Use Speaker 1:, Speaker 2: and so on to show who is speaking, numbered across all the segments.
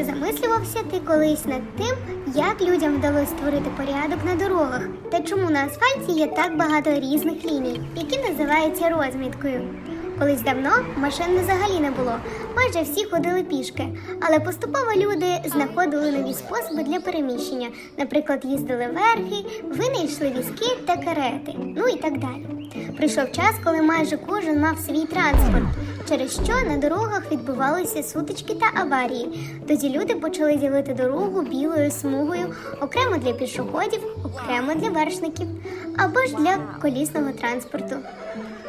Speaker 1: чи замислювався ти колись над тим, як людям вдалося створити порядок на дорогах, та чому на асфальті є так багато різних ліній, які називаються розміткою? Колись давно машин взагалі не було. Майже всі ходили пішки, але поступово люди знаходили нові способи для переміщення. Наприклад, їздили верхи, винайшли візки та карети, ну і так далі. Прийшов час, коли майже кожен мав свій транспорт, через що на дорогах відбувалися сутички та аварії. Тоді люди почали ділити дорогу білою смугою окремо для пішоходів, окремо для вершників або ж для колісного транспорту.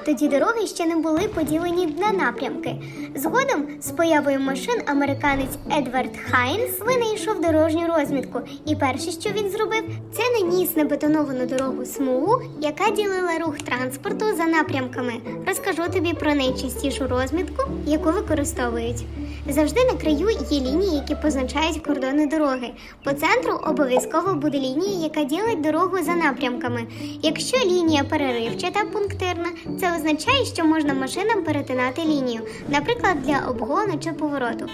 Speaker 1: Тоді дороги ще не були поділені на напрямки. Згодом, з появою машин, американець Едвард Хайнс винайшов дорожню розмітку. І перше, що він зробив, це наніс на бетоновану дорогу смугу, яка ділила рух транспорту за напрямками. Розкажу тобі про найчастішу розмітку, яку використовують. Завжди на краю є лінії, які позначають кордони дороги. По центру обов'язково буде лінія, яка ділить дорогу за напрямками. Якщо лінія переривчата пунктирна, це означає, що можна машинам перетинати лінію, наприклад, для обгону чи повороту.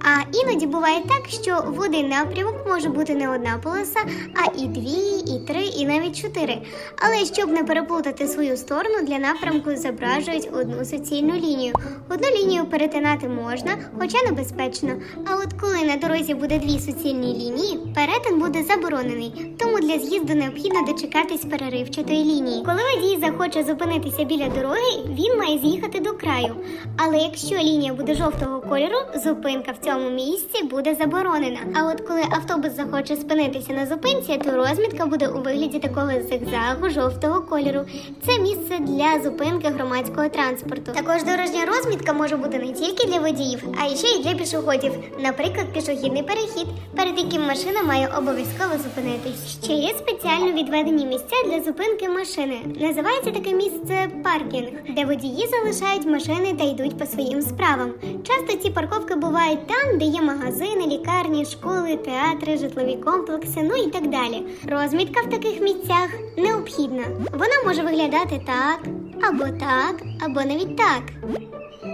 Speaker 1: А іноді буває так, що в один напрямок може бути не одна полоса, а і дві, і три, і навіть чотири. Але щоб не переплутати свою сторону, для напрямку зображують одну суцільну лінію. Одну лінію перетинати можна, хоча небезпечно. А от коли на дорозі буде дві суцільні лінії, перетин буде заборонений. Тому для з'їзду необхідно дочекатись переривчатої лінії. Коли водій захоче зупинитися біля дороги, він має з'їхати до краю. Але якщо лінія буде жовтого кольору, зупинка в цьому місці буде заборонена. А от коли автобус захоче спинитися на зупинці, то розмітка буде у вигляді такого зигзагу жовтого кольору. Це місце для зупинки громадського транспорту. Також дорожня розмітка може бути не тільки для водіїв, а ще й для пішоходів. Наприклад, пішохідний перехід, перед яким машина має обов'язково зупинитись. Ще є спеціально відведені місця для зупинки машини. Називається таке місце паркінг, де водії залишають машини та йдуть по своїм справам. Часто ці парковки бувають там, де є магазини, лікарні, школи, театри, житлові комплекси, ну і так далі. Розмітка в таких місцях необхідна. Вона може виглядати так, або так, або навіть так.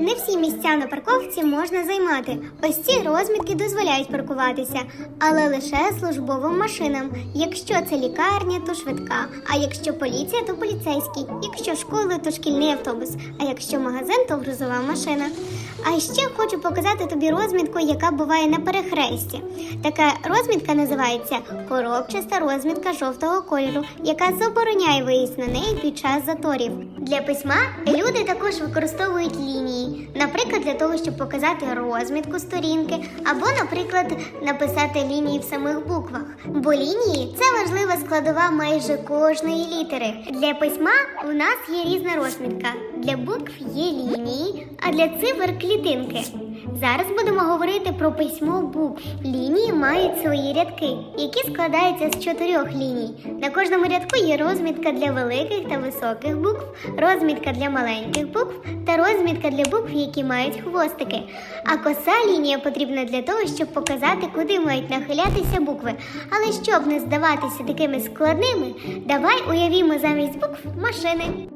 Speaker 1: Не всі місця на парковці можна займати. Ось ці розмітки дозволяють паркуватися, але лише службовим машинам. Якщо це лікарня, то швидка. А якщо поліція, то поліцейський. Якщо школа, то шкільний автобус. А якщо магазин, то грузова машина. А ще хочу показати тобі розмітку, яка буває на перехресті. Така розмітка називається коробчаста розмітка жовтого кольору, яка забороняє виїзд на неї під час заторів. Для письма люди також використовують лінії, наприклад, для того, щоб показати розмітку сторінки, або, наприклад, написати лінії в самих буквах. Бо лінії це важлива складова майже кожної літери. Для письма у нас є різна розмітка. Для букв є лінії, а для цифр клітинки. Зараз будемо говорити про письмо букв. Лінії мають свої рядки, які складаються з чотирьох ліній. На кожному рядку є розмітка для великих та високих букв, розмітка для маленьких букв та розмітка для букв, які мають хвостики. А коса лінія потрібна для того, щоб показати, куди мають нахилятися букви. Але щоб не здаватися такими складними, давай уявімо замість букв машини.